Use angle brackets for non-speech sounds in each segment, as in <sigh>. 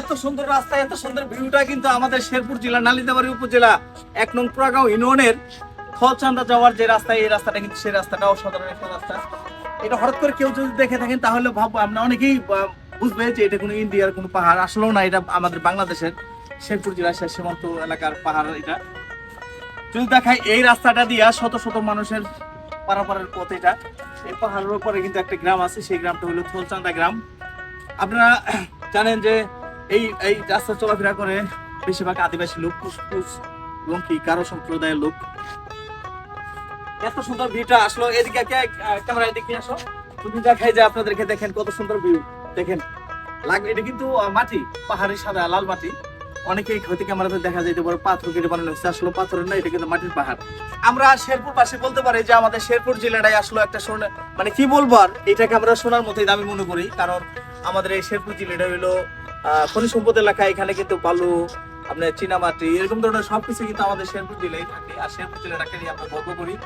এত সুন্দর রাস্তা, এত সুন্দর ভিউটা কিন্তু আমাদের শেরপুর জেলা নালিতাবাড়ি উপজেলা, এক নং পুরাগাঁও ইউনিয়নের খলচান্দা যাওয়ার যে রাস্তা, এই রাস্তাটা কিন্তু সেই রাস্তাটা অসাধারণ একটা রাস্তা। এটা হঠাৎ করে কেউ যদি দেখে থাকেন, তাহলে ভাববো আমরা অনেকেই বুঝবে যে এটা কোনো ইন্ডিয়ার কোনো পাহাড়। আসলেও না, এটা আমাদের বাংলাদেশের শেরপুর জেলার শেষ সীমান্ত এলাকার পাহাড় এটা। যদি দেখায় এই রাস্তাটা দিয়া শত শত মানুষের পারাপারের পথ এটা। এই পাহাড়ের উপরে কিন্তু একটা গ্রাম আছে, সেই গ্রামটা হলো থলচান্দা গ্রাম। আপনারা জানেন যে এই এই রাস্তা চলাফেরা করে বেশিরভাগ আদিবাসী লোক কুসকুস এবং কি কারও সম্প্রদায়ের লোক। এত সুন্দর ভিউটা আসলো। এদিকে ক্যামেরা এদিকে আসো। তুমি দেখাই যে আপনাদেরকে দেখেন কত সুন্দর ভিউ। দেখেন লাগ এটা কিন্তু মাটি পাহাড়ি সাদা লাল মাটি। অনেকেই হয়তো ক্যামেরাতে দেখা যেতে পারে পাথর কেটে বানানো হচ্ছে আসলে পাথরের না, এটা কিন্তু মাটির পাহাড়। আমরা শেরপুর পাশে বলতে পারি যে আমাদের শেরপুর জেলাটাই আসলে একটা সোনা মানে কি বলব আর? এটাকে আমরা সোনার মতোই দামি মনে করি। কারণ আমাদের এই শেরপুর জেলাটা হলো খনিজ সম্পদ এলাকা, এখানে কিন্তু বালু, আপনার চীনামাটি, এরকম ধরনের সবকিছু কিন্তু আমাদের শেরপুর জেলায় থাকে। আর শেরপুর জেলাটাকে নিয়ে আমরা গর্ব করি।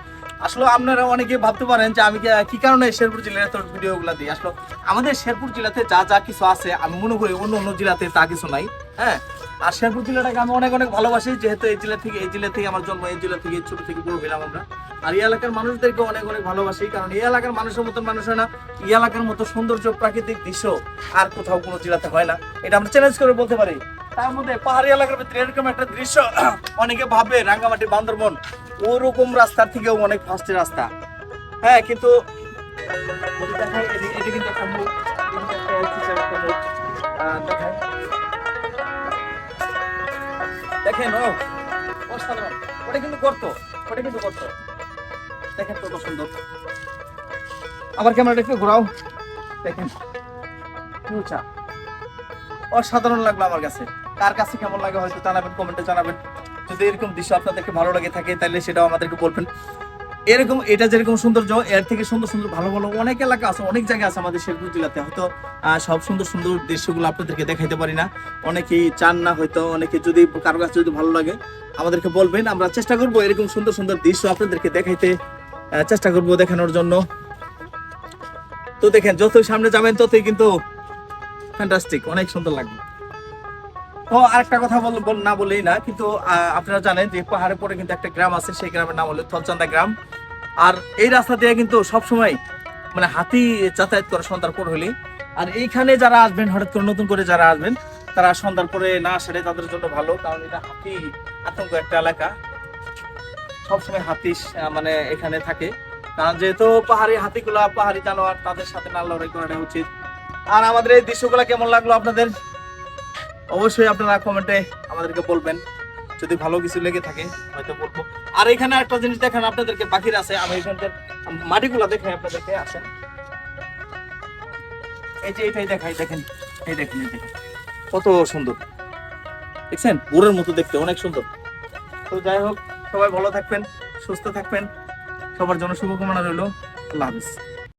আসলে আপনারা অনেকে ভাবতে পারেন যে আমি কি- কারণে শেরপুর জেলার তোর ভিডিওগুলো দিই? আসলে আমাদের শেরপুর জেলাতে যা যা কিছু আছে, আমি মনে করি অন্য অন্য জেলাতে তা কিছু নাই হ্যাঁ? আর শেরপুর জেলাটাকে আমি অনেক অনেক ভালোবাসি, যেহেতু এই জেলা থেকে এই জেলা থেকে আমার জন্ম, এই জেলা থেকে ছোট থেকে বড় হইলাম আমরা। আর এই এলাকার মানুষদেরকে অনেক অনেক ভালোবাসি, কারণ এই এলাকার মানুষের মতন মানুষ হয় না। এই এলাকার মতো সৌন্দর্য প্রাকৃতিক দৃশ্য আর কোথাও কোনো জেলাতে হয় না। এটা আমরা চ্যালেঞ্জ করে বলতে পারি। তার মধ্যে পাহাড়ি এলাকার ভিতরে এরকম একটা দৃশ্য, <clears throat> অনেকে ভাবে রাঙ্গামাটি বান্দরবন। ওরকম রাস্তার থেকেও অনেক ফাস্ট রাস্তা। হ্যাঁ কিন্তু। দেখেন, ও ওটা কিন্তু করতো ওটা কিন্তু করতো দেখেন কত সুন্দর। আমার ক্যামেরাটা একটু ঘোরাও। দেখেন। অসাধারণ লাগল আমার কাছে। কার কাছে কেমন লাগে হয়তো জানাবেন কমেন্টে জানাবেন। যদি এরকম দৃশ্য আপনাদেরকে ভালো লাগে থাকে, তাহলে সেটাও আমাদেরকে বলবেন। এরকম, এটা যেরকম সৌন্দর্য, এর থেকে সুন্দর সুন্দর, ভালো ভালো অনেক এলাকা আছে, অনেক জায়গা আছে আমাদের শেরপুর জেলাতে। হয়তো সব সুন্দর সুন্দর দৃশ্যগুলো আপনাদেরকে দেখাইতে পারি না। অনেকেই চান না হয়তো, অনেকে যদি কারও কাছে যদি ভালো লাগে, আমাদেরকে বলবেন। আমরা চেষ্টা করব এরকম সুন্দর সুন্দর দৃশ্য আপনাদেরকে দেখাইতে। চেষ্টা করব দেখানোর জন্য। তো দেখেন, যতই সামনে যাবেন, ততই কিন্তু ফ্যান্টাস্টিক অনেক সুন্দর লাগবে। তো আরেকটা কথা বল না বলেই না, কিন্তু আপনারা জানেন যে পাহাড়ের পরে কিন্তু একটা গ্রাম আছে, সেই গ্রামের নাম হলো থলচান্দা গ্রাম। আর এই রাস্তা দিয়ে কিন্তু সবসময় মানে হাতি যাতায়াত করে সন্ধ্যার পর হলেই। আর এইখানে যারা আসবেন, হঠাৎ করে নতুন করে যারা আসবেন, তারা সন্ধ্যার পরে না আসলে তাদের জন্য ভালো, কারণ এটা হাতি আতঙ্ক একটা এলাকা। সবসময় হাতি মানে এখানে থাকে। কারণ যেহেতু পাহাড়ি হাতিগুলা, পাহাড়ি জানোয়ার, তাদের সাথে না লড়াই করাটা উচিত। আর আমাদের এই দৃশ্যগুলা কেমন লাগল আপনাদের? অবশ্যই আপনারা কমেন্টে আমাদেরকে বলবেন। যদি ভালো কিছু লেগে থাকে, হয়তো বলব। আর এখানে একটা জিনিস দেখেন আপনাদেরকে, পাখির আছে। আমি এখানকার মাটিগুলা দেখাই আপনাদেরকে আসেন এই যে এটাই দেখাই, দেখেন। এই দেখেন এই দেখেন। কত সুন্দর। দেখছেন? বোরের মতো দেখতে, অনেক সুন্দর। তো যাই হোক সবাই ভালো থাকবেন সুস্থ থাকবেন। সবার জন্য শুভকামনা রইল। আল্লাহ হাফিজ।